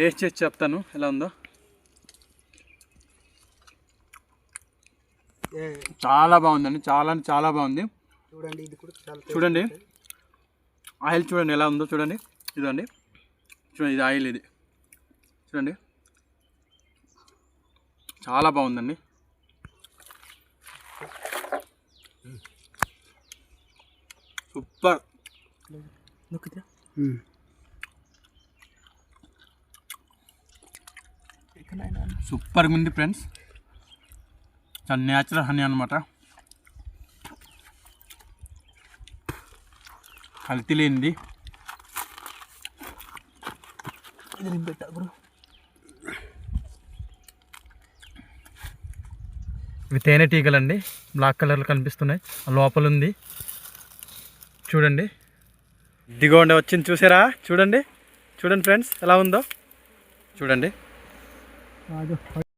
Taste చేసి చెప్తాను. ఎలా ఉందో? ఏ, చాలా బాగుందండి. చాలా అంటే చాలా బాగుంది. చూడండి ఇది కూడా చాలా చూడండి. ఆయిల్ చూడండి ఎలా ఉందో చూడండి. ఇదండి చూడండి ఇది ఆయిల్ ఇది. చూడండి. చాలా బాగుందండి. సూపర్. నొక్కితే సూపర్గా ఉంది ఫ్రెండ్స్. చాలా న్యాచురల్ హనీ అనమాట కల్తీ లేనిది ఇది నేను పెట్టా బ్రో. ఇవి తేనెటీగలండి బ్లాక్ కలర్లో కనిపిస్తున్నాయి. లోపల ఉంది. చూడండి. ఇదిగోండి వచ్చింది చూసారా? చూడండి. చూడండి ఫ్రెండ్స్ ఎలా ఉందో? చూడండి. 啊，就。